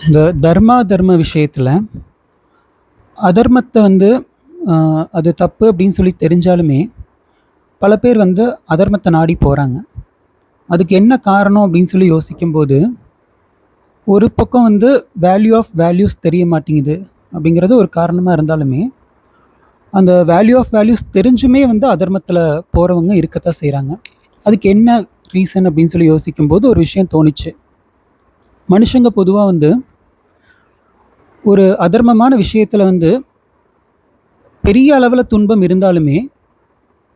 இந்த தர்மா தர்ம விஷயத்தில் அதர்மத்தை வந்து அது தப்பு அப்படின்னு சொல்லி தெரிஞ்சாலுமே பல பேர் வந்து அதர்மத்தை நாடி போகிறாங்க அதுக்கு என்ன காரணம் அப்படின்னு சொல்லி யோசிக்கும்போது ஒரு பக்கம் வந்து வேல்யூ ஆஃப் வேல்யூஸ் தெரிய மாட்டேங்குது அப்படிங்கிறது ஒரு காரணமாக இருந்தாலுமே அந்த வேல்யூ ஆஃப் வேல்யூஸ் தெரிஞ்சுமே வந்து அதர்மத்தில் போகிறவங்க இருக்கத்தான் செய்கிறாங்க அதுக்கு என்ன ரீசன் அப்படின்னு சொல்லி யோசிக்கும்போது ஒரு விஷயம் தோணுச்சு. மனுஷங்க பொதுவாக வந்து ஒரு அதர்மமான விஷயத்தில் வந்து பெரிய அளவில் துன்பம் இருந்தாலுமே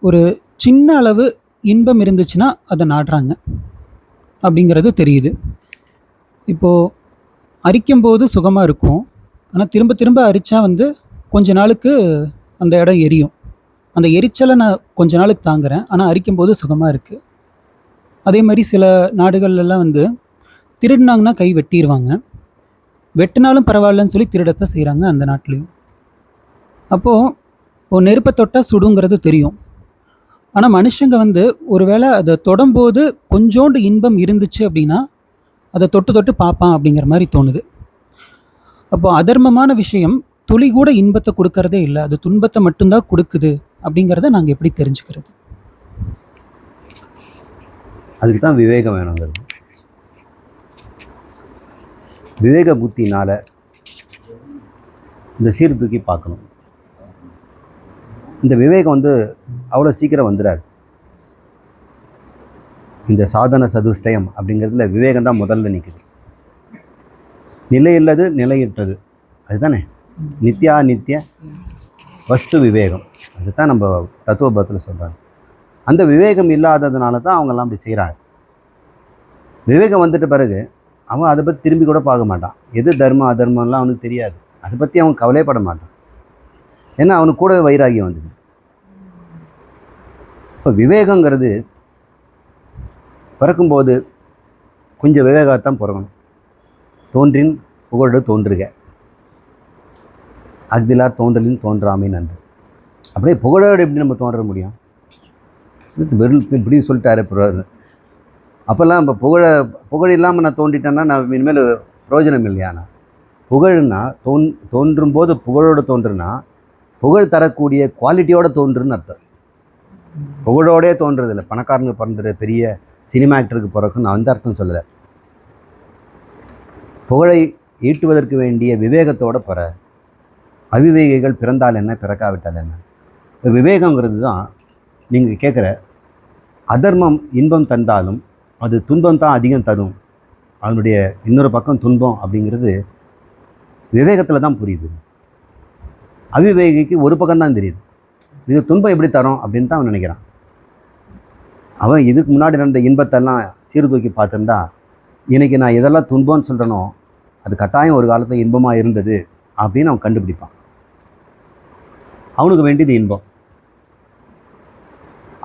ஒரு சின்ன அளவு இன்பம் இருந்துச்சுன்னா அதை நாடுறாங்க அப்படிங்கிறது தெரியுது. இப்போது அரிக்கும் போது சுகமாக இருக்கும். ஆனால் திரும்ப திரும்ப அரித்தா வந்து கொஞ்ச நாளுக்கு அந்த இடம் எரியும். அந்த எரிச்சலை நான் கொஞ்ச நாளுக்கு தாங்குறேன். ஆனால் அரிக்கும் போது சுகமாக இருக்குது அதே மாதிரி சில நாடுகள்லாம் வந்து திருடினாங்கன்னா கை வெட்டிடுவாங்க வெட்டினாலும் பரவாயில்லன்னு சொல்லி திருடத்தை செய்கிறாங்க அந்த நாட்டிலையும். அப்போது ஒரு நெருப்பை தொட்டால் சுடுங்கிறது தெரியும். ஆனால் மனுஷங்க வந்து ஒருவேளை அதை தொடும்போது கொஞ்சோண்டு இன்பம் இருந்துச்சு அப்படின்னா அதை தொட்டு தொட்டு பார்ப்பான் அப்படிங்கிற மாதிரி தோணுது. அப்போது அதர்மமான விஷயம் துளி கூட இன்பத்தை கொடுக்கறதே இல்லை. அது துன்பத்தை மட்டும்தான் கொடுக்குது அப்படிங்கிறத நாங்கள் எப்படி தெரிஞ்சுக்கிறது? அதுக்கு தான் விவேகம் வேணுங்கிறது. விவேக புத்தினால் இந்த சீர்தூக்கி பார்க்கணும். இந்த விவேகம் வந்து அவ்வளோ சீக்கிரம் வந்துடாது. இந்த சாதன சதுஷ்டயம் அப்படிங்கிறதுல விவேகம் தான் முதல்ல நிற்குது நிலையில்லது நிலையிட்டது அதுதானே? நித்யா நித்திய வஸ்து விவேகம். அதுதான் நம்ம தத்துவபத்தில் சொல்கிறாங்க அந்த விவேகம் இல்லாததுனால தான் அவங்கெல்லாம் அப்படி செய்கிறாங்க விவேகம் வந்துட்ட பிறகு அவன் அதை பற்றி திரும்பி கூட பார்க்க மாட்டான். எது தர்மம் அதர்மம்லாம் அவனுக்கு தெரியாது. அதை பற்றி அவன் கவலைப்பட மாட்டான். ஏன்னா அவனுக்கு கூடவே வைராகியம் வந்தது இப்போ விவேகங்கிறது பிறக்கும்போது கொஞ்சம் விவேகத்தான் பிறக்கணும். தோன்றின் புகழோடு தோன்றுக. அக்திலார் தோன்றலின் தோன்றாமை நன்று. அப்படியே புகழோடு எப்படி நம்ம தோன்ற முடியும்? வெறும் இப்படி சொல்லிட்டாரு புரோகிதர். அப்போல்லாம் இப்போ புகழ புகழ் இல்லாமல் நான் தோண்டிட்டேன்னா நான் இனிமேல் பிரயோஜனம் இல்லையானா புகழ்னா தோன் தோன்றும் போது புகழோடு தோன்றுனா புகழ் தரக்கூடிய குவாலிட்டியோட தோன்றுன்னு அர்த்தம். புகழோடே தோன்றதில்லை. பணக்காரங்க பிறந்துற பெரிய சினிமா ஆக்டருக்கு பிறக்கும் நான் அந்த அர்த்தம் சொல்லலை. புகழை ஈட்டுவதற்கு வேண்டிய விவேகத்தோட பிற. அவிவேகிகள் பிறந்தால் என்ன பிறக்காவிட்டால் என்ன? இப்போ விவேகங்கிறது தான் நீங்கள் கேட்குற அதர்மம் இன்பம் தந்தாலும் அது துன்பம் தான் அதிகம் தரும். அதனுடைய இன்னொரு பக்கம் துன்பம் அப்படிங்கிறது விவேகத்தில் தான் புரியுது. அவிவேகிக்கு ஒரு பக்கம் தான் தெரியுது. இது துன்பம் எப்படி தரும் அப்படின்னு தான் அவன் நினைக்கிறான். அவன் இதுக்கு முன்னாடி நடந்த இன்பத்தெல்லாம் சீர்தூக்கி பார்த்துருந்தா இன்றைக்கி நான் எதெல்லாம் துன்பம்னு சொல்கிறனோ அது கட்டாயம் ஒரு காலத்தில் இன்பமாக இருந்தது அப்படின்னு அவன் கண்டுபிடிப்பான். அவனுக்கு வேண்டியது இன்பம்.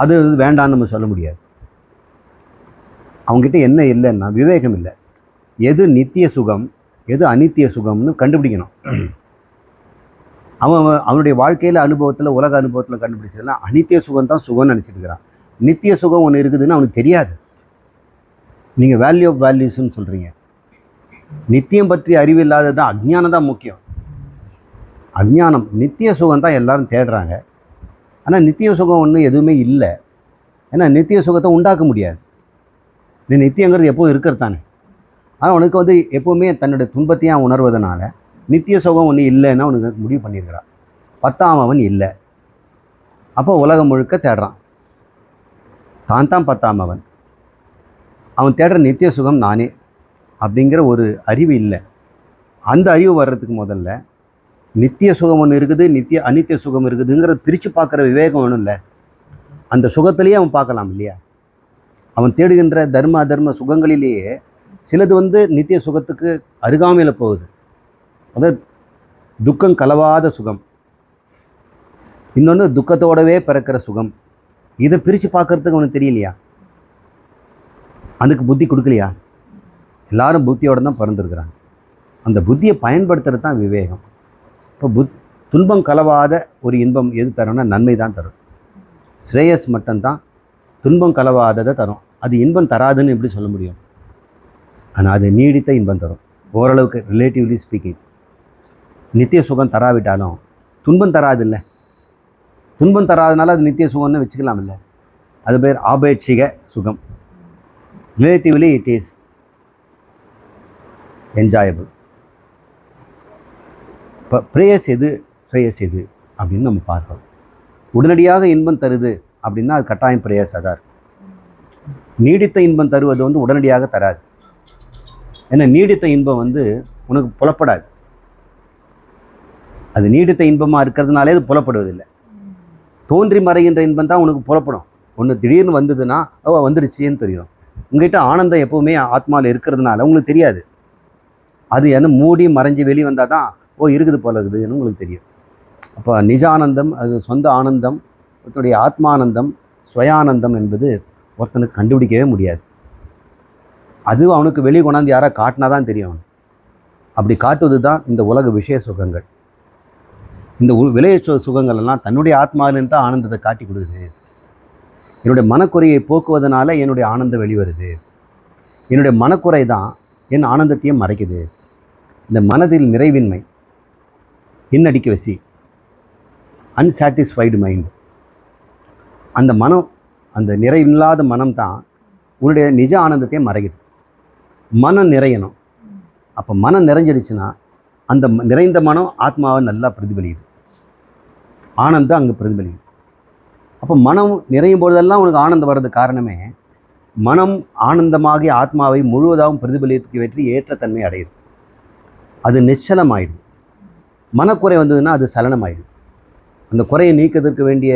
அது வேண்டான்னு நம்ம சொல்ல முடியாது. அவங்ககிட்ட என்ன இல்லைன்னா விவேகம் இல்லை. எது நித்திய சுகம் எது அனித்திய சுகம்னு கண்டுபிடிக்கணும். அவன் அவன் அவனுடைய வாழ்க்கையில் அனுபவத்தில் உலக அனுபவத்தில் கண்டுபிடிச்சதுன்னா அனித்திய சுகம் தான் சுகம்னு நினச்சிட்டு இருக்கிறான். நித்திய சுகம் ஒன்று இருக்குதுன்னு அவனுக்கு தெரியாது. நீங்கள் வேல்யூ ஆஃப் வேல்யூஸ்ன்னு சொல்கிறீங்க நித்தியம் பற்றி அறிவு இல்லாதது தான் அஜ்ஞானம் தான் முக்கியம். அஜ்ஞானம் நித்திய சுகம் தான் எல்லாரும் தேடுறாங்க. ஆனால் நித்திய சுகம் ஒன்றும் எதுவுமே இல்லை. ஏன்னா நித்திய சுகத்தை உண்டாக்க முடியாது. நீ நித்தியங்கிறது எப்போவும் இருக்கிறது தானே. ஆனால் உனக்கு வந்து எப்போவுமே தன்னுடைய துன்பத்தையும் உணர்வதனால நித்திய சுகம் ஒன்று இல்லைன்னா உனக்கு முடிவு பண்ணியிருக்கிறான். பத்தாம் அவன் இல்லை. அப்போ உலகம் முழுக்க தேடுறான். தான் தான் பத்தாம் அவன். அவன் தேடுற நித்திய சுகம் நானே அப்படிங்கிற ஒரு அறிவு இல்லை. அந்த அறிவு வர்றதுக்கு முதல்ல நித்திய சுகம் ஒன்று இருக்குது நித்திய அனித்திய சுகம் இருக்குதுங்கிறத பிரித்து பார்க்குற விவேகம் ஒன்றும் இல்லை. அந்த சுகத்திலேயே அவன் பார்க்கலாம் இல்லையா? அவன் தேடுகின்ற தர்ம அதர்ம சுகங்களிலேயே சிலது வந்து நித்திய சுகத்துக்கு அருகாமையில் போகுது. அதாவது துக்கம் கலவாத சுகம். இன்னொன்று துக்கத்தோடவே பிறக்கிற சுகம். இதை பிரித்து பார்க்கறதுக்கு அவனுக்கு தெரியலையா? அதுக்கு புத்தி கொடுக்கலையா? எல்லாரும் புத்தியோடு தான் பிறந்திருக்கிறாங்க. அந்த புத்தியை பயன்படுத்துறது தான் விவேகம். இப்போ புத் துன்பம் கலவாத ஒரு இன்பம் எது தரும்னா நன்மை தான் தரும். ஸ்ரேயஸ் மட்டும்தான் துன்பம் கலவாததை தரும். அது இன்பம் தராதுன்னு எப்படி சொல்ல முடியும்? ஆனால் அது நீடித்த இன்பம் தரும். ஓரளவுக்கு ரிலேட்டிவ்லி ஸ்பீக்கிங் நித்திய சுகம் தராவிட்டாலும் துன்பம் தராது இல்லை துன்பம் தராதனால அது நித்திய சுகம்னு வச்சுக்கலாம் இல்லை அது பேர் ஆபேட்சிக சுகம். ரிலேட்டிவ்லி இட் இஸ் என்ஜாயபிள் இப்போ பிரேயஸ் எது? ஸ்ரேயஸ் எது? அப்படின்னு நம்ம பார்க்கலாம் உடனடியாக இன்பம் தருது அப்படின்னா அது கட்டாயம் பிரேயஸாக தான் இருக்கும் நீடித்த இன்பம் தருவது வந்து உடனடியாக தராது. ஏன்னா நீடித்த இன்பம் வந்து உனக்கு புலப்படாது. அது நீடித்த இன்பமாக இருக்கிறதுனாலே அது புலப்படுவதில்லை. தோன்றி மறைகின்ற இன்பம் தான் உனக்கு புலப்படும். ஒன்று திடீர்னு வந்ததுன்னா ஓ வந்துடுச்சுன்னு தெரியும். உங்ககிட்ட ஆனந்தம் எப்போவுமே ஆத்மாவில் இருக்கிறதுனால உங்களுக்கு தெரியாது. அது என்ன மூடி மறைஞ்சு வெளியே வந்தால் தான் ஓ இருக்குது போல இருக்குதுன்னு உங்களுக்கு தெரியும். அப்போ நிஜ ஆனந்தம் அது சொந்த ஆனந்தம் ஒருத்தனுடைய ஆத்மானந்தம் சுயானந்தம் என்பது ஒருத்தனுக்கு கண்டுபிடிக்கவே முடியாது. அது அவனுக்கு வெளியே கொண்டாந்து யாராவது காட்டினா தான் தெரியும் அவன் அப்படி காட்டுவது தான் இந்த உலக விஷய சுகங்கள். இந்த உ- விளைய சுகங்கள் எல்லாம் தன்னுடைய ஆத்மாவிலிருந்து தான் ஆனந்தத்தை காட்டி கொடுக்குது. என்னுடைய மனக்குறையை போக்குவதனால என்னுடைய ஆனந்தம் வெளிவருது. என்னுடைய மனக்குறை தான் என் ஆனந்தத்தையும் மறைக்குது. இந்த மனதில் நிறைவின்மை இன்னடிக்க வசி அன்சாட்டிஸ்ஃபைடு மைண்ட் அந்த மனம் அந்த நிறைவில்லாத மனம் தான் உன்னுடைய நிஜ ஆனந்தத்தையே மறைகுது மனம் நிறையணும். அப்போ மனம் நிறைஞ்சிடுச்சுன்னா அந்த ம- நிறைந்த மனம் ஆத்மாவை நல்லா பிரதிபலிக்குது. ஆனந்தம் அங்கே பிரதிபலிக்குது. அப்போ மனம் நிறையும் பொழுதெல்லாம் உனக்கு ஆனந்தம் வர்றது காரணமே மனம் ஆனந்தமாகி ஆத்மாவை முழுவதாகவும் பிரதிபலிக்க வெற்றி ஏற்றத்தன்மை அடையுது. அது நிச்சலமாயிடுது. மனக்குறை வந்ததுன்னா அது சலனமாயிடுது அந்த குறையை நீக்கிறதுக்கு வேண்டிய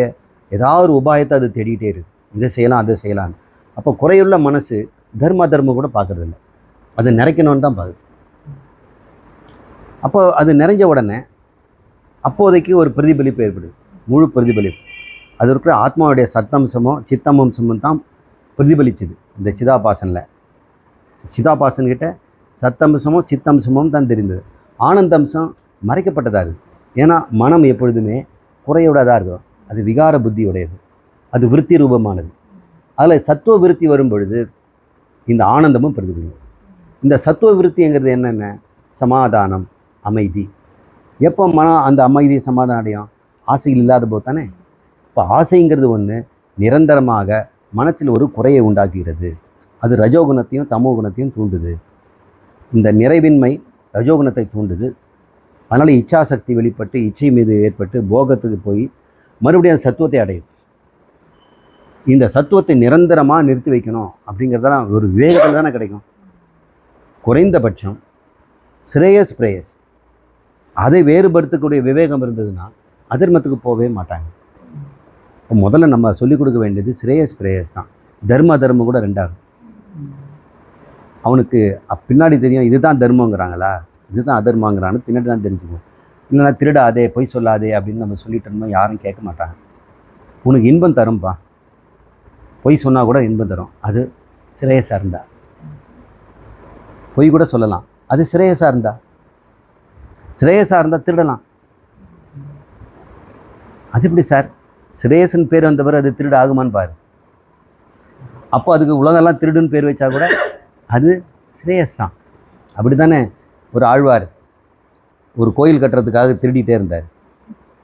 ஏதாவது ஒரு உபாயத்தை அது தேடிகிட்டே இருக்குது இதை செய்யலாம் அதை செய்யலாம் அப்போ குறையுள்ள மனசு தர்ம தர்மம் கூட பார்க்கறது இல்லை அது நிறைக்கணும்னு தான் பார்க்குது. அப்போ அது நிறைஞ்ச உடனே அப்போதைக்கு ஒரு பிரதிபலிப்பு ஏற்படுது. முழு பிரதிபலிப்பு. அது இருக்கிற ஆத்மாவுடைய சத்தம்சமோ சித்தம்சமும் தான் பிரதிபலிச்சுது. இந்த சிதாபாசனில். சிதாபாசன் கிட்ட சத்தம்சமும் சித்தம்சமும் தான் தெரிந்தது. ஆனந்தம்சம் மறைக்கப்பட்டதாக இருக்குது ஏன்னா மனம் எப்பொழுதுமே குறையோடதாக இருக்கும். அது விகார புத்தியுடையது. அது விருத்தி ரூபமானது அதில் சத்துவ விருத்தி வரும் பொழுது இந்த ஆனந்தமும் பிரதிபலிக்கும் இந்த சத்துவ விருத்திங்கிறது என்னென்ன? சமாதானம் அமைதி. எப்போ மனம் அந்த அமைதி சமாதானம் அடையும்? ஆசைகள் இல்லாத போது தானே? இப்போ ஆசைங்கிறது ஒன்று நிரந்தரமாக மனத்தில் ஒரு குறையை உண்டாக்குகிறது. அது ரஜோகுணத்தையும் தமோ குணத்தையும் தூண்டுது. இந்த நிறைவின்மை ரஜோகுணத்தை தூண்டுது. அதனால் இச்சாசக்தி வெளிப்பட்டு இச்சை மீது ஏற்பட்டு போகத்துக்கு போய் மறுபடியும் அந்த சத்துவத்தை அடையும். இந்த சத்துவத்தை நிரந்தரமாக நிறுத்தி வைக்கணும் அப்படிங்கிறதெல்லாம் ஒரு வேகத்தில் தானே கிடைக்கும். குறைந்தபட்சம் ஸ்ரேயஸ் பிரேயஸ். அதை வேறுபடுத்தக்கூடிய விவேகம் இருந்ததுன்னா அதர்மத்துக்கு போகவே மாட்டாங்க. இப்போ முதல்ல நம்ம சொல்லிக் கொடுக்க வேண்டியது ஸ்ரேயஸ் பிரேயஸ் தான். தர்ம தர்மம் கூட ரெண்டாகும். அவனுக்கு பின்னாடி தெரியும் இதுதான் தர்மங்கிறாங்களா? இதுதான் அதர்மாங்கிறான்னு பின்னாடி தான் தெரிஞ்சுக்குவோம். இல்லைன்னா திருடாதே பொய் சொல்லாதே அப்படின்னு நம்ம சொல்லிட்டோம்னா யாரும் கேட்க மாட்டாங்க. உனக்கு இன்பம் தரும்பா. பொய் சொன்னால் கூட இன்பம் தரும். அது சிரேயஸாக சார்ந்தா. பொய் கூட சொல்லலாம். அது சிரேயஸாக இருந்தா சிரேயஸாக இருந்தால் திருடலாம். அது எப்படி சார்? சிரேயசன் பேர் வந்தவர் அது திருடு ஆகுமான்னு பாரு. அப்போ அதுக்கு உலகெல்லாம் திருடுன்னு பேர் வச்சா கூட அது சிரேயஸ் தான். அப்படி தானே ஒரு ஆழ்வார் ஒரு கோயில் கட்டுறதுக்காக திருடிட்டே இருந்தார்.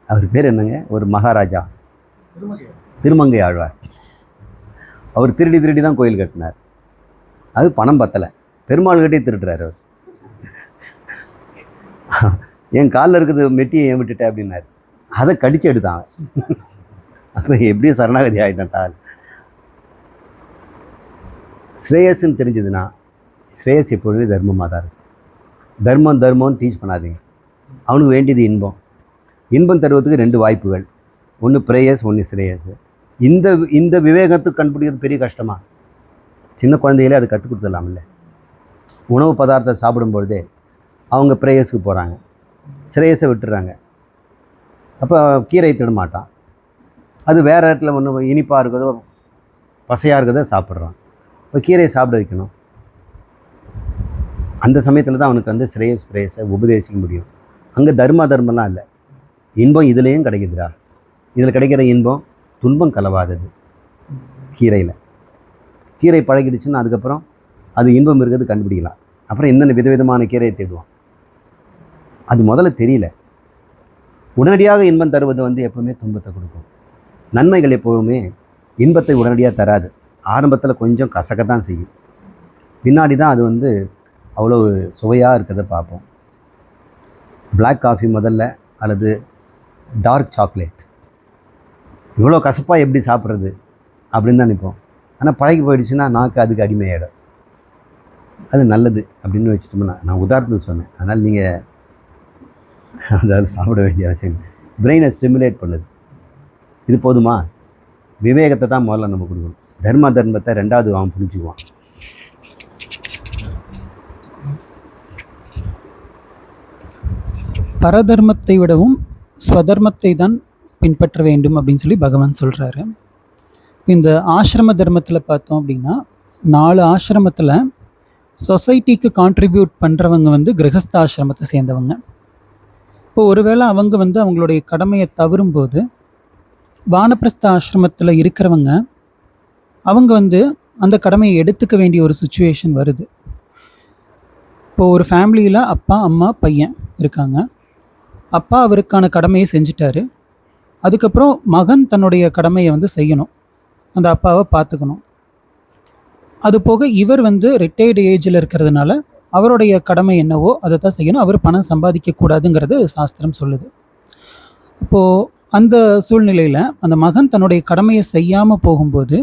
அவர் பேர் என்னங்க? ஒரு மகாராஜா. திருமங்கை ஆழ்வார். அவர் திருடி திருடி தான் கோயில் கட்டினார். அது பணம் பத்தலை. பெருமாள் கட்டி திருடுறார் அவர். என் காலில் இருக்கிறது மெட்டியை ஏன் விட்டுட்டேன் அப்படின்னாரு. அதை கடிச்சு எடுத்தான் அவன். அப்போ எப்படியும் சரணாகதி ஆகிட்டான் தாள். ஸ்ரேயஸ்ன்னு தெரிஞ்சதுன்னா ஸ்ரேயஸ் எப்பொழுதுமே தர்மமாக தான் இருக்கும். தர்மம் தர்மம்னு டீச் பண்ணாதீங்க. அவனுக்கு வேண்டியது இன்பம். இன்பம் தருவதுக்கு ரெண்டு வாய்ப்புகள். ஒன்று பிரேயஸ் ஒன்று ஸ்ரேயஸ் இந்த இந்த விவேகத்துக்கு கண்டுபிடிக்கிறது பெரிய கஷ்டமாக சின்ன குழந்தைகளே அது கற்றுக் கொடுத்துடலாம்ல. உணவு பதார்த்தம் சாப்பிடும்பொழுதே அவங்க பிரேயஸுக்கு போகிறாங்க சிரேயஸை விட்டுறாங்க. அப்போ கீரை திடமாட்டான் அது வேறு இடத்துல ஒன்று இனிப்பாக இருக்கிறதோ பசையாக இருக்கிறதோ சாப்பிட்றான். இப்போ கீரையை சாப்பிட வைக்கணும். அந்த சமயத்தில் தான் அவனுக்கு வந்து ஸ்ரேயஸ் பிரேயஸை உபதேசிக்க முடியும். அங்கே தர்ம தர்மம்லாம் இல்லை. இன்பம் இதுலேயும் கிடைக்குதுடா. இதில் கிடைக்கிற இன்பம் துன்பம் கலவாதது. கீரையில். கீரை பழகிடுச்சுன்னா அதுக்கப்புறம் அது இன்பம் இருக்கிறது கண்டுபிடிக்கலாம். அப்புறம் என்னென்ன விதவிதமான கீரையை தேடுவான் அது முதல்ல தெரியல. உடனடியாக இன்பம் தருவது வந்து எப்போவுமே துன்பத்தை கொடுக்கும். நன்மைகள் எப்போவுமே இன்பத்தை உடனடியாக தராது. ஆரம்பத்தில் கொஞ்சம் கசக்க தான் செய்யும். பின்னாடி தான் அது வந்து அவ்வளோ சுவையாக இருக்கிறத பார்ப்போம். பிளாக் காஃபி முதல்ல அல்லது டார்க் சாக்லேட் இவ்வளோ கசப்பாக எப்படி சாப்பிட்றது அப்படின்னு தான் நினைப்போம். ஆனால் பழகி போயிடுச்சுன்னா நாக்கு அதுக்கு அடிமையாயிடும். அது நல்லது அப்படின்னு வச்சுட்டோம்னா நான் உதாரணத்துக்கு சொன்னேன். அதனால் நீங்கள் அதாவது சாப்பிட வேண்டிய அவசியம் பிரெயினை ஸ்டிமுலேட் பண்ணுது. இது போதுமா? விவேகத்தை தான் முதல்ல நம்ம கொடுக்கணும். தர்ம தர்மத்தை ரெண்டாவது அவன் புரிஞ்சுக்குவான். பரதர்மத்தை விடவும் ஸ்வதர்மத்தை தான் பின்பற்ற வேண்டும் அப்படின்னு சொல்லி பகவான் சொல்கிறாரு இந்த ஆசிரம தர்மத்தில் பார்த்தோம் அப்படின்னா நாலு ஆசிரமத்தில் சொசைட்டிக்கு கான்ட்ரிபியூட் பண்ணுறவங்க வந்து கிரகஸ்தாசிரமத்தை சேர்ந்தவங்க. இப்போ ஒருவேளை அவங்க வந்து அவங்களுடைய கடமையை தவறும்போது வானப்பிரஸ்த ஆசிரமத்தில் இருக்கிறவங்க அவங்க வந்து அந்த கடமையை எடுத்துக்க வேண்டிய ஒரு சுச்சுவேஷன் வருது. இப்போது ஒரு ஃபேமிலியில் அப்பா அம்மா பையன் இருக்காங்க. அப்பா அவருக்கான கடமையை செஞ்சிட்டாரு. அதுக்கப்புறம் மகன் தன்னுடைய கடமையை வந்து செய்யணும். அந்த அப்பாவை பார்த்துக்கணும். அது போக இவர் வந்து ரிட்டையர்டு ஏஜில் இருக்கிறதுனால அவருடைய கடமை என்னவோ அதை தான் செய்யணும். அவர் பணம் சம்பாதிக்கக்கூடாதுங்கிறது சாஸ்திரம் சொல்லுது. இப்போது அந்த சூழ்நிலையில் அந்த மகன் தன்னுடைய கடமையை செய்யாமல் போகும்போது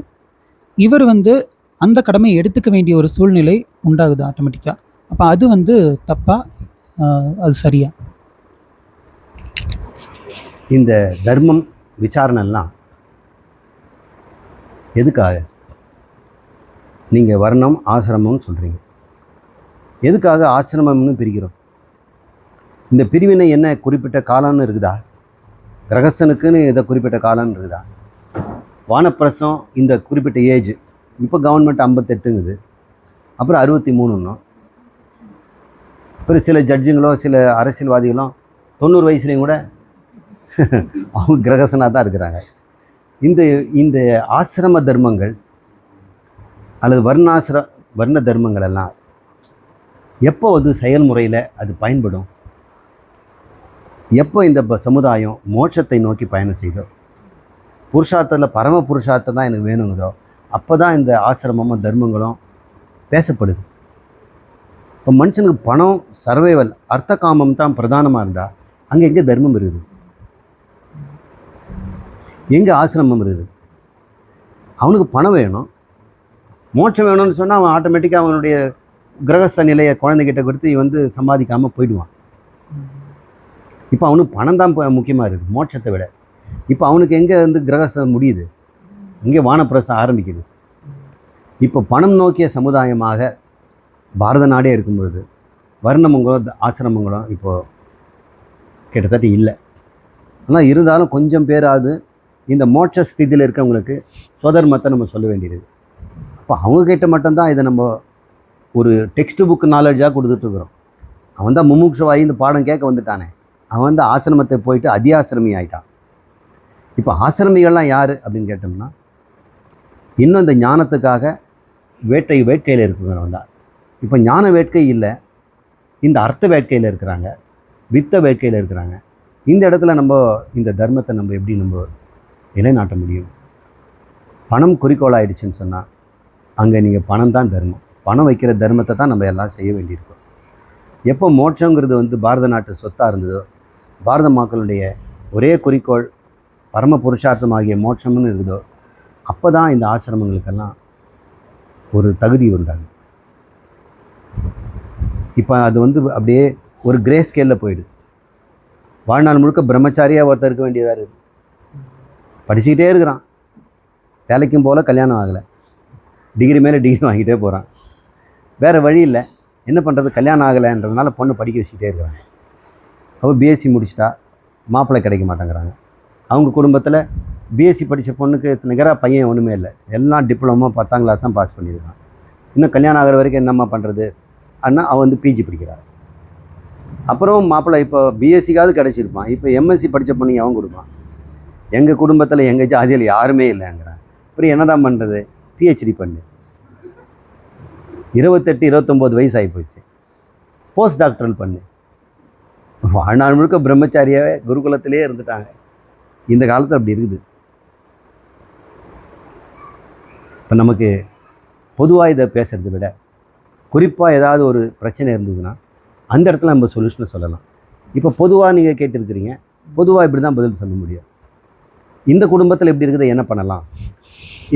இவர் வந்து அந்த கடமையை எடுத்துக்க வேண்டிய ஒரு சூழ்நிலை உண்டாகுது ஆட்டோமேட்டிக்காக அப்போ அது வந்து தப்பாக அது சரியாக இந்த தர்மம் விசாரணைலாம் எதுக்காக? நீங்கள் வர்ணம் ஆசிரமம்னு சொல்கிறீங்க எதுக்காக ஆசிரமம்னு பிரிக்கிறோம்? இந்த பிரிவினை என்ன குறிப்பிட்ட காலம்னு இருக்குதா? கிரகஸ்தனுக்குன்னு இதை குறிப்பிட்ட காலம்னு இருக்குதா? வானப்பிரசம் இந்த குறிப்பிட்ட ஏஜ். இப்போ கவர்மெண்ட் ஐம்பத்தெட்டுங்குது. அப்புறம் அறுபத்தி மூணுன்னும் அப்புறம் சில ஜட்ஜுங்களோ சில அரசியல்வாதிகளோ தொண்ணூறு வயசுலேயும் கூட அவங்க கிரகசனாக தான் இருக்கிறாங்க. இந்த இந்த ஆசிரம தர்மங்கள் அல்லது வர்ணாசிர வர்ண தர்மங்கள் எல்லாம் எப்போ வந்து செயல்முறையில் அது பயன்படும்? எப்போ இந்த சமுதாயம் மோட்சத்தை நோக்கி பயணம் செய்தோ? புருஷார்த்தத்தில் பரம புருஷார்த்தம் தான் எனக்கு வேணுங்குதோ? அப்போ தான் இந்த ஆசிரமமும் தர்மங்களும் பேசப்படுது. இப்போ மனுஷனுக்கு பணம் சர்வைவல் அர்த்த காமம் தான் பிரதானமாக இருந்தால் அங்கே எங்கே தர்மம் இருக்குது? எங்கே ஆசிரமம் இருக்குது? அவனுக்கு பணம் வேணும். மோட்சம் வேணும்னு சொன்னால் அவன் ஆட்டோமேட்டிக்காக அவனுடைய கிரகஸ்த நிலையை குழந்தைகிட்ட கொடுத்து வந்து சம்பாதிக்காமல் போயிடுவான். இப்போ அவனுக்கு பணம் தான் முக்கியமாக இருக்குது மோட்சத்தை விட. இப்போ அவனுக்கு எங்கே வந்து கிரகஸ்தம் முடியுது? இங்கே வானப்பிரசம் ஆரம்பிக்குது. இப்போ பணம் நோக்கிய சமுதாயமாக பாரத நாடே இருக்கும் பொழுது வர்ணமங்களும் ஆசிரமங்களும் இப்போது கிட்டத்தட்ட இல்லை. ஆனால் இருந்தாலும் கொஞ்சம் பேராது இந்த மோட்ச ஸ்திதியில் இருக்கவங்களுக்கு சுதர்மத்தை நம்ம சொல்ல வேண்டியது. அப்போ அவங்கக்கிட்ட மட்டும்தான் இதை நம்ம ஒரு டெக்ஸ்ட் புக் நாலேஜாக கொடுத்துட்ருக்குறோம் அவன் தான் முமுட்சுவாயி இந்த பாடம் கேட்க வந்துட்டானே. அவன் வந்து ஆசிரமத்தை போயிட்டு அதியாசிரமி ஆயிட்டான். இப்போ ஆசிரமிகள்லாம் யார் அப்படின்னு கேட்டோம்னா இன்னும் இந்த ஞானத்துக்காக வேட்டை வேட்கையில் இருக்கிறவங்க தான். இப்போ ஞான வேட்கை இல்லை. இந்த அர்த்த வேட்கையில் இருக்கிறாங்க. வித்த வேட்கையில் இருக்கிறாங்க. இந்த இடத்துல நம்ம இந்த தர்மத்தை நம்ம எப்படி நம்ம நிலைநாட்ட முடியும். பணம் குறிக்கோளாயிடுச்சுன்னு சொன்னால் அங்கே நீங்கள் பணம் தான் தர்மம். பணம் வைக்கிற தர்மத்தை தான் நம்ம எல்லாம் செய்ய வேண்டியிருக்கும். எப்போ மோட்சங்கிறது வந்து பாரத நாட்டு சொத்தாக இருந்ததோ பாரத மக்களுடைய ஒரே குறிக்கோள் பரம புருஷார்த்தமாகிய மோட்சம்னு இருக்குதோ அப்போ தான் இந்த ஆசிரமங்களுக்கெல்லாம் ஒரு தகுதி உண்டாகும் இப்போ அது வந்து அப்படியே ஒரு கிரே ஸ்கேலில் போயிடுது. வாழ்நாள் முழுக்க பிரம்மச்சாரியாக ஒருத்தர் இருக்க வேண்டியதாக இருக்குது படிச்சுக்கிட்டே இருக்கிறான். வேலைக்கும் போல் கல்யாணம் ஆகலை. டிகிரி மேலே டிகிரி வாங்கிட்டே போகிறான் வேறு வழி இல்லை. என்ன பண்ணுறது கல்யாணம் ஆகலைன்றதுனால பொண்ணு படிக்க வச்சுக்கிட்டே இருக்கிறாங்க. அவள் பிஎஸ்சி முடிச்சிட்டா. மாப்பிள்ளை கிடைக்க மாட்டேங்கிறாங்க. அவங்க குடும்பத்தில் பிஎஸ்சி படித்த பொண்ணுக்கு நிகராக பையன் ஒன்றுமே இல்லை. எல்லாம் டிப்ளமோ பத்தாம் கிளாஸ் தான் பாஸ் பண்ணியிருக்கான். இன்னும் கல்யாணம் ஆகிற வரைக்கும் என்னம்மா பண்ணுறது அண்ணா அவன் வந்து பிஜி படிக்கிறான். அப்புறம் மாப்பிள்ளை இப்போ பிஎஸ்சிக்காவது கிடச்சிருப்பான். இப்போ எம்எஸ்சி படித்த பொண்ணுங்க அவன் கொடுப்பான்? எங்கள் குடும்பத்தில் எங்கள் ஜாதியில் யாருமே இல்லைங்கிறான் அப்புறம் என்னதான் பண்ணுறது பிஹெச்டி பண்ணு. இருபத்தெட்டு இருபத்தொம்போது வயசு ஆகி போச்சு. போஸ்ட் டாக்டரல் பண்ணு. வாழ்நாள் முழுக்க பிரம்மச்சாரியாவே குருகுலத்திலே இருந்துட்டாங்க. இந்த காலத்தில் அப்படி இருக்குது. இப்போ நமக்கு பொதுவாக இதை பேசுகிறத விட குறிப்பாக ஏதாவது ஒரு பிரச்சனை இருந்ததுன்னா அந்த இடத்துல நம்ம சொல்யூஷனை சொல்லலாம். இப்போ பொதுவாக நீங்கள் கேட்டிருக்கிறீங்க. பொதுவாக இப்படி தான் பதில் சொல்ல முடியும். இந்த குடும்பத்தில் எப்படி இருக்குது என்ன பண்ணலாம்?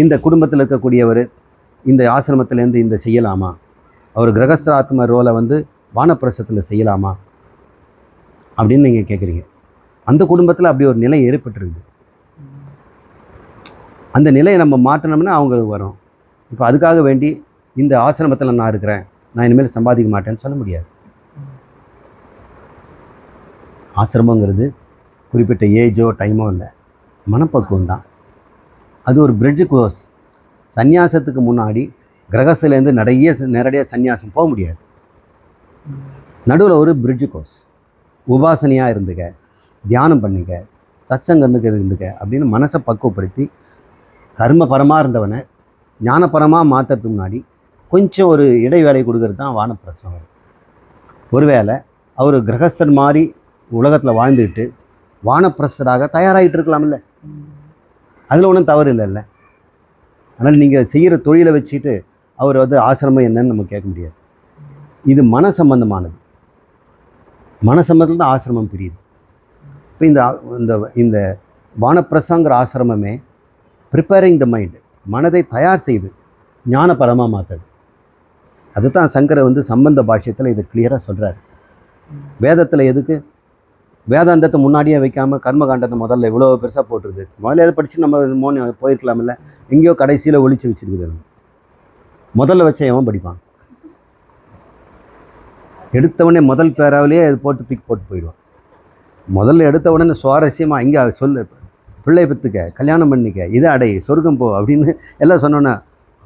இந்த குடும்பத்தில் இருக்கக்கூடியவர் இந்த ஆசிரமத்திலேருந்து இந்த செய்யலாமா? அவர் கிரகஸ்திராத்ம ரோலை வந்து வானப்பிரசத்தில் செய்யலாமா? அப்படின்னு நீங்கள் கேட்குறீங்க அந்த குடும்பத்தில் அப்படி ஒரு நிலை ஏற்பட்டுருக்குது. அந்த நிலையை நம்ம மாற்றினோம்னா அவங்களுக்கு வரும். இப்போ அதுக்காக வேண்டி இந்த ஆசிரமத்தில் நான் இருக்கிறேன். நான் இனிமேல் சம்பாதிக்க மாட்டேன்னு சொல்ல முடியாது. ஆசிரமங்கிறது குறிப்பிட்ட ஏஜோ டைமோ இல்லை. மனப்பக்குவம் தான். அது ஒரு பிரிட்ஜு கோர்ஸ் சந்நியாசத்துக்கு முன்னாடி கிரகஸ்திலேருந்து நிறைய நேரடியாக சந்நியாசம் போக முடியாது. நடுவில் ஒரு பிரிட்ஜு கோர்ஸ் உபாசனையாக இருந்துக்க தியானம் பண்ணிக்க சத்சங்கந்துக்கு இருந்துக்க அப்படின்னு மனசை பக்குவப்படுத்தி கர்மபரமாக இருந்தவனை ஞானபரமாக மாற்றுறதுக்கு முன்னாடி கொஞ்சம் ஒரு இடைவேளை கொடுக்கறது தான் வானப்பிரசவம் ஒருவேளை அவர் கிரகஸ்தர் மாதிரி உலகத்தில் வாழ்ந்துக்கிட்டு வானப்பிரஸ்தராக தயாராகிட்டு இருக்கலாம்ல. அதில் ஒன்றும் தவறு இல்லைல்ல. அதனால் நீங்கள் செய்கிற தொழிலை வச்சுட்டு அவர் வந்து ஆசிரமம் என்னன்னு நம்ம கேட்க முடியாது. இது மன சம்பந்தமானது. மன சம்பந்தத்தில் தான் ஆசிரமம் பிரியுது. இப்போ இந்த இந்த இந்த வானப்பிரசாங்கிற ஆசிரமமே ப்ரிப்பேரிங் த மைண்டு மனதை தயார் செய்து ஞானபரமாக மாற்றுது அதுதான் சங்கரை வந்து சம்பந்த பாஷ்யத்தில் இதை கிளியராக சொல்கிறார் வேதத்தில் எதுக்கு? வேதாந்தத்தை முன்னாடியே வைக்காமல் கர்மகாண்டத்தை முதல்ல இவ்வளோ பெருசாக போட்டுருது முதல்ல எதை படித்து நம்ம மோனி போயிருக்கலாம்ல? எங்கேயோ கடைசியில் ஒழிச்சு வச்சுருக்குது முதல்ல வச்ச எவன் படிப்பான்? எடுத்தவொடனே முதல் பேராவிலேயே அது போட்டு தூக்கி போட்டு போயிடுவான். முதல்ல எடுத்த உடனே சுவாரஸ்யமாக இங்கே சொல்லு பிள்ளை பெற்றுக்க கல்யாணம் பண்ணிக்க இதை அடை சொர்க்கம் போ அப்படின்னு எல்லாம் சொன்னோன்னே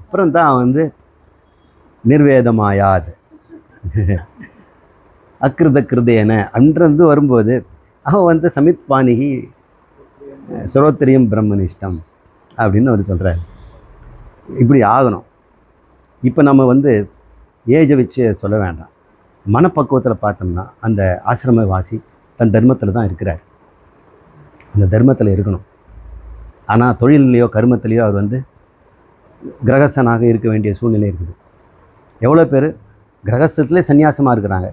அப்புறம் தான் வந்து நிர்வேதமாயாது. அக்கிருத கிருதேன அன்றது வரும்போது அவன் வந்து சமித் பாணிகி சுரோத்திரியம் பிரம்மனிஷ்டம் அப்படின்னு அவர் சொல்கிறார் இப்படி ஆகணும். இப்போ நம்ம வந்து ஏஜை வச்சு சொல்ல வேண்டாம். மனப்பக்குவத்தில் பார்த்தோம்னா அந்த ஆசிரமவாசி தன் தர்மத்தில் தான் இருக்கிறார். அந்த தர்மத்தில் இருக்கணும். ஆனால் தொழிலையோ கர்மத்திலேயோ அவர் வந்து கிரகஸ்தனாக இருக்க வேண்டிய சூழ்நிலை இருக்குது. எவ்வளோ பேர் கிரகஸ்தத்துலேயே சன்னியாசமாக இருக்கிறாங்க.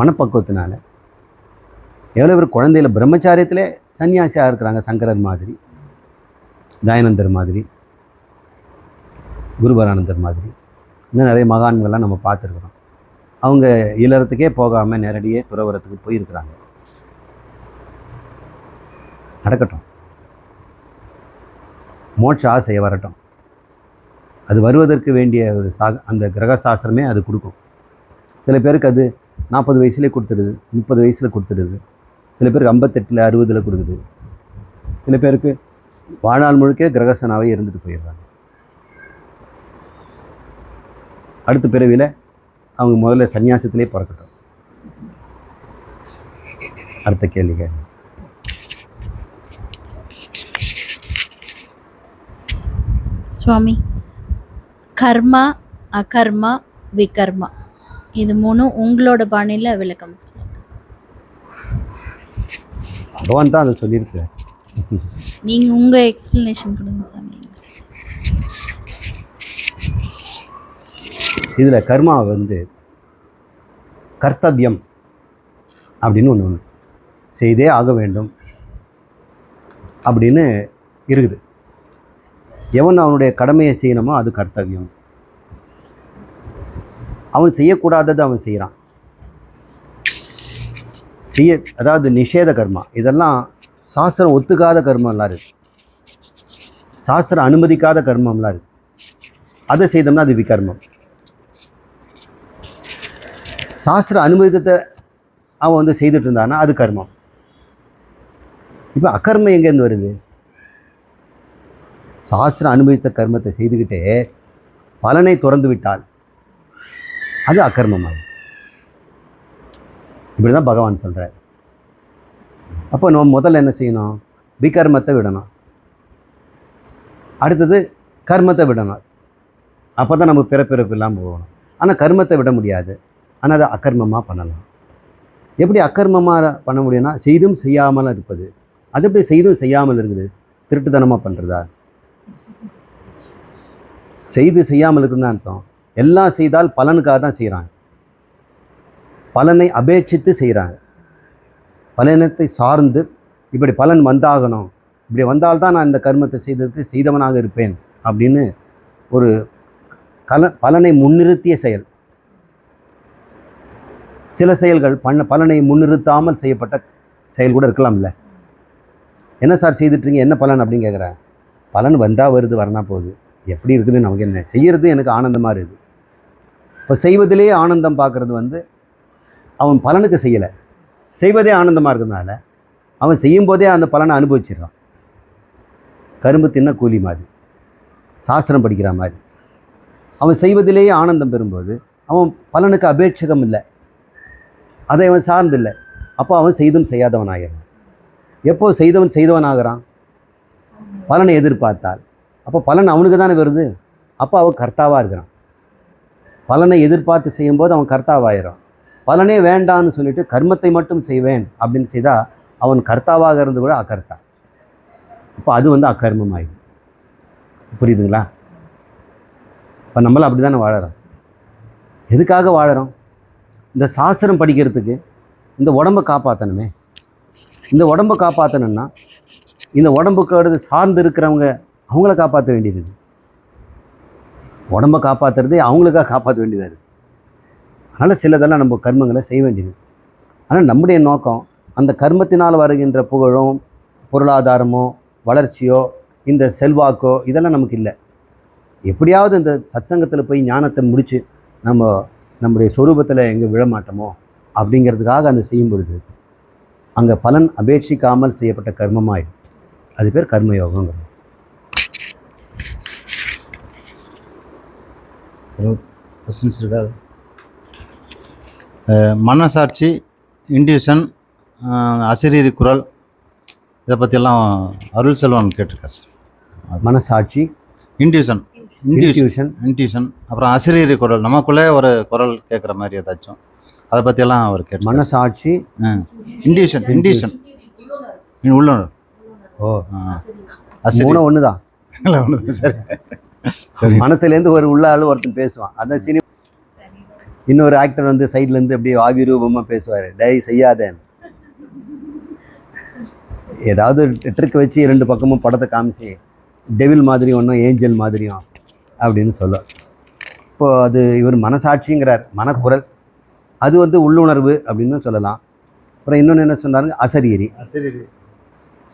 மனப்பக்குவத்தினால. எவ்வளோ பேர் குழந்தையில பிரம்மச்சாரியத்திலே சன்னியாசியாக இருக்கிறாங்க சங்கரர் மாதிரி தயானந்தர் மாதிரி குருபரானந்தர் மாதிரி. இன்னும் நிறைய மகான்கள்லாம் நம்ம பார்த்துருக்குறோம். அவங்க இல்லறத்துக்கே போகாமல் நேரடியே துறவரத்துக்கு போயிருக்கிறாங்க. நடக்கட்டும். மோட்ச ஆசையை வரட்டும். அது வருவதற்கு வேண்டிய ஒரு சாக அந்த கிரக சாஸ்திரமே அது கொடுக்கும். சில பேருக்கு அது நாற்பது வயசுலேயே கொடுத்துடுது முப்பது வயசில் கொடுத்துடுது. சில பேருக்கு ஐம்பத்தெட்டில் அறுபதில் கொடுக்குது. சில பேருக்கு வாழ்நாள் முழுக்க கிரகசனாவே இருந்துட்டு போயிடுறாங்க. அடுத்த பிறவியில் அவங்க முதல்ல சன்னியாசத்திலே பிறக்கட்டும். அடுத்த கேள்வி சுவாமி கர்மா அகர்மா விகர்மா இது மூணும் உங்களோட பாணியில் விளக்கம் சொல்லுங்கள் பகவான் தான் அதை சொல்லியிருக்கு நீங்கள் உங்கள் எக்ஸ்பிளனேஷன் கொடுங்க சாமி. இதில் கர்மா வந்து கர்த்தவியம் அப்படின்னு ஒன்று ஒன்று செய்தே ஆக வேண்டும் அப்படின்னு இருக்குது. எவன் அவனுடைய கடமையை செய்யணுமோ அது கர்த்தவியம். அவன் செய்யக்கூடாததை அவன் செய்கிறான் செய்ய அதாவது நிஷேத கர்மா. இதெல்லாம் சாஸ்திரம் ஒத்துக்காத கர்மம்லாம் இருக்குது சாஸ்திரம் அனுமதிக்காத கர்மம்லாம் இருக்குது அதை செய்தோம்னா அது விகர்மம். சாஸ்திர அனுமதித்தத்தை அவன் வந்து செய்துட்டு இருந்தானா அது கர்மம். இப்போ அகர்மம் எங்கேருந்து வருது? சாஸ்திரம் அனுபவித்த கர்மத்தை செய்துக்கிட்டே பலனை துறந்து விட்டால் அது அக்கர்மமாகும் இப்படி தான் பகவான் சொல்கிறார் அப்போ நம்ம முதல்ல என்ன செய்யணும்? விகர்மத்தை விடணும். அடுத்தது கர்மத்தை விடணும். அப்போ தான் நம்ம பிறப்பிறப்பு இல்லாமல் போகணும். ஆனால் கர்மத்தை விட முடியாது. ஆனால் அதை அக்கர்மமாக பண்ணலாம். எப்படி அக்கர்மமாக பண்ண முடியும்னா செய்தும் செய்யாமல் இருப்பது. அது எப்படி செய்தும் செய்யாமல் இருக்குது? திருட்டுத்தனமாக பண்ணுறதா செய்து செய்யாமல் இருக்குன்னு அர்த்தம். எல்லாம் செய்தால் பலனுக்காக தான் செய்கிறாங்க பலனை அபேட்சித்து செய்கிறாங்க. பலனத்தை சார்ந்து இப்படி பலன் வந்தாகணும். இப்படி வந்தால்தான் நான் இந்த கர்மத்தை செய்ததுக்கு செய்தவனாக இருப்பேன் அப்படின்னு ஒரு கல பலனை முன்னிறுத்திய செயல். சில செயல்கள் பண்ண பலனை முன்னிறுத்தாமல் செய்யப்பட்ட செயல் கூட இருக்கலாம்ல. என்ன சார் செய்துட்ருங்க என்ன பலன் அப்படின்னு கேட்குறேன் பலன் வந்தால் வருது வரனா போகுது. எப்படி இருக்குது நமக்கு என்ன? செய்கிறது எனக்கு ஆனந்தமாக இருக்குது. இப்போ செய்வதிலேயே ஆனந்தம் பார்க்குறது வந்து அவன் பலனுக்கு செய்யலை. செய்வதே ஆனந்தமாக இருக்கிறதுனால அவன் செய்யும் போதே அந்த பலனை அனுபவிச்சிடுறான். கரும்பு தின்ன கூலி மாதிரி சாஸ்திரம் படிக்கிற மாதிரி. அவன் செய்வதிலேயே ஆனந்தம் பெறும்போது அவன் பலனுக்கு அபேட்சகம் இல்லை. அதை அவன் சார்ந்தில்லை. அப்போ அவன் செய்தும் செய்யாதவன் ஆகிறான் எப்போ செய்தவன் செய்தவன் ஆகிறான் பலனை எதிர்பார்த்தால். அப்போ பலன் அவனுக்கு தானே வருது? அப்போ அவன் கர்த்தாவாக இருக்கிறான். பலனை எதிர்பார்த்து செய்யும்போது அவன் கர்த்தாவாகிறான் பலனே வேண்டான்னு சொல்லிட்டு கர்மத்தை மட்டும் செய்வேன் அப்படின்னு செய்தால் அவன் கர்த்தாவாக இருந்து கூட அகர்த்தா. இப்போ அது வந்து அக்கர்மம் ஆயிடும் புரியுதுங்களா? இப்போ நம்மளும் அப்படி தானே வாழறோம்? எதுக்காக வாழறோம்? இந்த சாஸ்திரம் படிக்கிறதுக்கு இந்த உடம்பை காப்பாற்றணுமே இந்த உடம்பை காப்பாற்றணும்னா இந்த உடம்புக்கு அடுத்து சார்ந்து இருக்கிறவங்க அவங்கள காப்பாற்ற வேண்டியது உடம்பை காப்பாற்றுறதே அவங்களுக்காக காப்பாற்ற வேண்டியதாக இருக்குது அதனால் சிலதெல்லாம் நம்ம கர்மங்களை செய்ய வேண்டியது. ஆனால் நம்முடைய நோக்கம் அந்த கர்மத்தினால் வருகின்ற புகழும் பொருளாதாரமோ வளர்ச்சியோ இந்த செல்வாக்கோ இதெல்லாம் நமக்கு இல்லை. எப்படியாவது இந்த சத்சங்கத்தில் போய் ஞானத்தை முடித்து நம்ம நம்முடைய சொரூபத்தில் எங்கே விழமாட்டோமோ அப்படிங்கிறதுக்காக அந்த செய்யும் பொழுது அங்கே பலன் அபேட்சிக்காமல் செய்யப்பட்ட கர்மமாயிடும். அது பேர் கர்மயோகங்கிறது கொஸ்டின்ஸ் இருக்காது மனசாட்சி இன்டியூஷன் அசிரீரி குரல் இதை பற்றியெல்லாம் அருள் செல்வன் கேட்டிருக்கார் சார். மனசாட்சி இன்டியூஷன் இன்டியூஷன். இன்ட்யூஷன் அப்புறம் அசிரீரி குரல் நமக்குள்ளே ஒரு குரல் கேட்குற மாதிரி ஏதாச்சும் அதை பற்றியெல்லாம் அவர் கேட்டு மனசாட்சி இன்டியூஷன் இன்டியூஷன். உள்ளுணர் ஓ. அசிரி மூணு ஒன்று தான் இல்லை ஒன்று சரி. சரி மனசுலேருந்து ஒரு உள்ள ஆளு ஒருத்தன் பேசுவான். அதான் சினிமா இன்னொரு ஆக்டர் வந்து சைட்லேருந்து அப்படியே ஆவி ரூபமாக பேசுவார். டை செய்யாதேன் ஏதாவது ட்ரிக் வச்சு ரெண்டு பக்கமும் படத்தை காமிச்சு டெவில் மாதிரி ஒன்றும் ஏஞ்சல் மாதிரியும் அப்படின்னு சொல்லும் இப்போது அது இவர் மனசாட்சிங்கிறார் மனக்குரல். அது வந்து உள்ளுணர்வு அப்படின்னு சொல்லலாம். அப்புறம் இன்னொன்று என்ன சொன்னாருங்க? அசரீரி. அசிரீரி.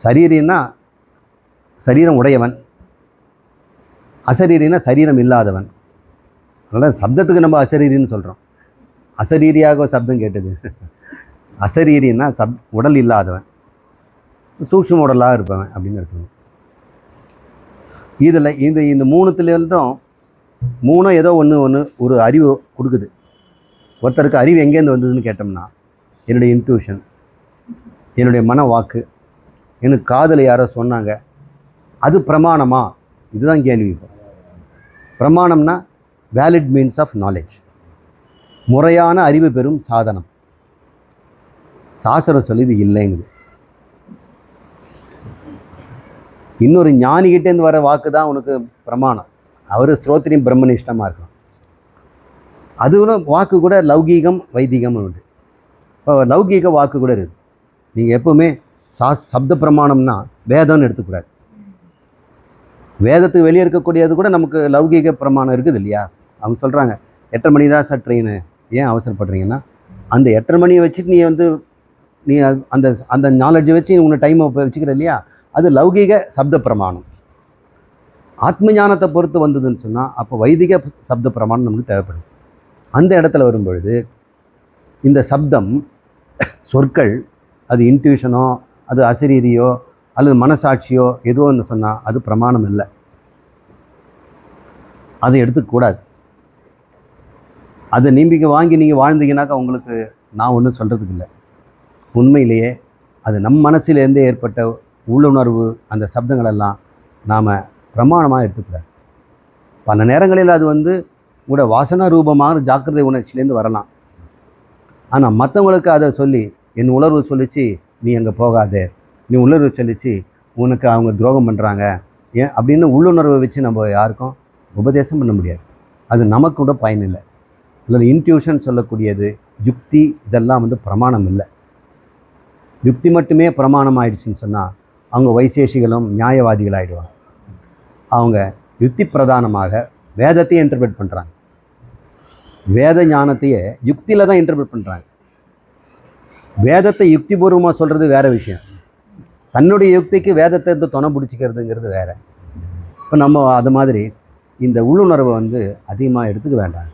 சரீரின்னா சரீரம் உடையவன். அசரீரினா சரீரம் இல்லாதவன். அதனால் சப்தத்துக்கு நம்ம அசரீரின்னு சொல்கிறோம் அசரீரியாக ஒரு சப்தம் கேட்டது. அசரீரின்னா சப் உடல் இல்லாதவன். சூக்ஷ்ம உடலாக இருப்பவன் அப்படின்னு அர்த்தம். இதில் இந்த இந்த மூணுத்துலேருந்தும் மூணும் ஏதோ ஒன்று ஒன்று ஒரு அறிவு கொடுக்குது. ஒருத்தருக்கு அறிவு எங்கேருந்து வந்ததுன்னு கேட்டோம்னா என்னுடைய இன்ட்யூஷன் என்னுடைய மன வாக்கு எனக்கு காதில் யாரோ சொன்னாங்க அது பிரமாணமா? இதுதான் கேள்வி இப்போ. பிரமாணம்னா வேலிட் மீன்ஸ் ஆஃப் நாலேஜ் முறையான அறிவு பெறும் சாதனம். சாஸ்திரம் சொல்லி இது இல்லைங்குது. இன்னொரு ஞானிகிட்டேருந்து வர வாக்கு தான் உனக்கு பிரமாணம். அவர் ஸ்ரோத்திரியும் பிரம்மனிஷ்டமாக இருக்கும் அதுவும் வாக்கு கூட லௌகீகம் வைதிகம்னு உண்டு. இப்போ லௌகீக வாக்கு கூட இருக்குது. நீங்கள் எப்போவுமே சா சப்த பிரமாணம்னா வேதம்னு எடுத்துக்கூடாது. வேதத்துக்கு வெளியே இருக்கக்கூடியது கூட நமக்கு லௌகீக பிரமாணம் இருக்குது இல்லையா? அவங்க சொல்கிறாங்க எட்டரை மணி தான் சார் ட்ரெயின் ஏன் அவசரப்படுறீங்கன்னா அந்த எட்டரை மணியை வச்சுட்டு நீ வந்து நீ அந்த அந்த நாலேஜை வச்சு உன்னை டைமை வச்சுக்கிற இல்லையா? அது லௌகீக சப்த பிரமாணம். ஆத்ம ஞானத்தை பொறுத்து வந்ததுன்னு சொன்னால் அப்போ வைதிக சப்த பிரமாணம் நமக்கு தேவைப்படுது. அந்த இடத்துல வரும்பொழுது இந்த சப்தம் சொற்கள் அது இன்ட்யூஷனோ அது அசரீரியோ அல்லது மனசாட்சியோ ஏதோ ஒன்று சொன்னால் அது பிரமாணம் இல்லை அதை எடுத்துக்கூடாது அதை நம்பிக்கை வாங்கி நீங்கள் வாழ்ந்தீங்கன்னாக்கா உங்களுக்கு நான் ஒன்றும் சொல்கிறதுக்கு இல்லை. உண்மையிலேயே அது நம் மனசிலேருந்தே ஏற்பட்ட உள்ளுணர்வு அந்த சப்தங்களெல்லாம் நாம் பிரமாணமாக எடுத்துக்கிறார் பல நேரங்களில் அது வந்து கூட வாசனா ரூபமாக ஜாக்கிரதை உணர்ச்சியிலேருந்து வரலாம். ஆனால் மற்றவங்களுக்கு அதை சொல்லி என் உணர்வு சொல்லிச்சு நீ அங்கே போகாதே. நீ உணர்வு சொல்லிச்சு உனக்கு அவங்க துரோகம் பண்ணுறாங்க ஏன் அப்படின்னு உள்ளுணர்வை வச்சு நம்ம யாருக்கும் உபதேசம் பண்ண முடியாது. அது நமக்கு கூட பயனில்லை அதில் இன்ட்யூஷன் சொல்லக்கூடியது யுக்தி இதெல்லாம் வந்து பிரமாணம் இல்லை. யுக்தி மட்டுமே பிரமாணம் ஆயிடுச்சுன்னு சொன்னால் அவங்க வைசேஷிகளும் நியாயவாதிகள் ஆகிடுவாங்க அவங்க யுக்தி பிரதானமாக வேதத்தையே இன்டர்பிரட் பண்ணுறாங்க வேத ஞானத்தையே யுக்தியில் தான் இன்டர்பிரட் பண்ணுறாங்க வேதத்தை யுக்திபூர்வமாக சொல்கிறது வேறு விஷயம். தன்னுடைய யுக்திக்கு வேதத்தை வந்து துணை பிடிச்சிக்கிறதுங்கிறது வேறு. இப்போ நம்ம அது மாதிரி இந்த உள்ளுணர்வை வந்து அதிகமாக எடுத்துக்க வேண்டாம்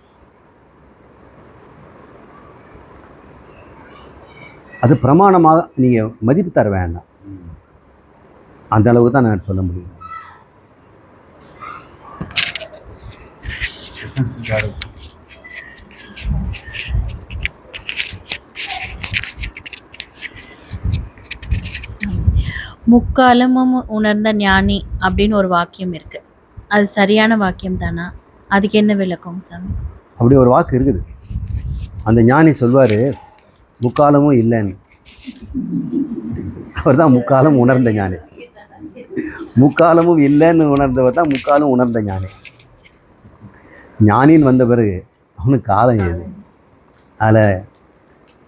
அது பிரமாணமாக நீங்கள் மதிப்பு தர வேண்டாம். அந்த அளவுக்கு தான் நான் சொல்ல முடியும். முக்காலமும் உணர்ந்த ஞானி அப்படின்னு ஒரு வாக்கியம் இருக்கு. அது சரியான வாக்கியம் தானா? அதுக்கு என்ன விளக்கம் சாமி? அப்படி ஒரு வாக்கு இருக்குது. அந்த ஞானி சொல்வார் முக்காலமும் இல்லைன்னு. அவர் தான் முக்காலம் உணர்ந்த ஞானி. முக்காலமும் இல்லைன்னு உணர்ந்தவர் தான் முக்காலம் உணர்ந்த ஞானி. ஞானின்னு வந்த பிறகு அவனுக்கு காலம் ஏது? அதில்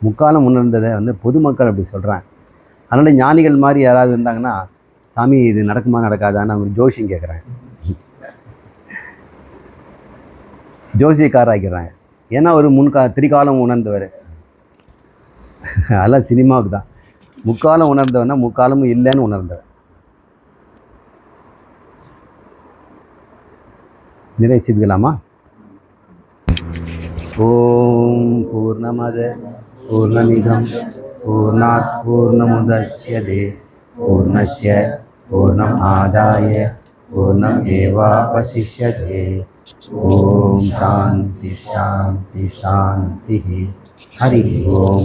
முக்காலம் உணர்ந்ததை வந்து பொதுமக்கள் அப்படி சொல்கிறாங்க அதனால் ஞானிகள் மாதிரி யாராவது இருந்தாங்கன்னா சாமி இது நடக்குமா நடக்காதான்னு அவங்க ஜோஷியம் கேட்குறாங்க ஜோசியக்காராக்கிறாங்க ஏன்னா ஒரு முன்கா திரிகாலம் உணர்ந்தவர். அதெல்லாம் சினிமாவுக்கு தான். முக்காலம் உணர்ந்தவனா முக்காலமும் இல்லைன்னு உணர்ந்தவன். நிறைவு செய்துக்கலாமா? ஓம் பூர்ணமத பூர்ணமிதம். பூர்ணாத் பூர்ணமுதே பூர்ணஸ்ய பூர்ணம் ஆதாய பூர்ணம் ஏவாவசிஷ்யதே. ஓம் சாந்தி சாந்தி சாந்தி. ஹரி ஓம்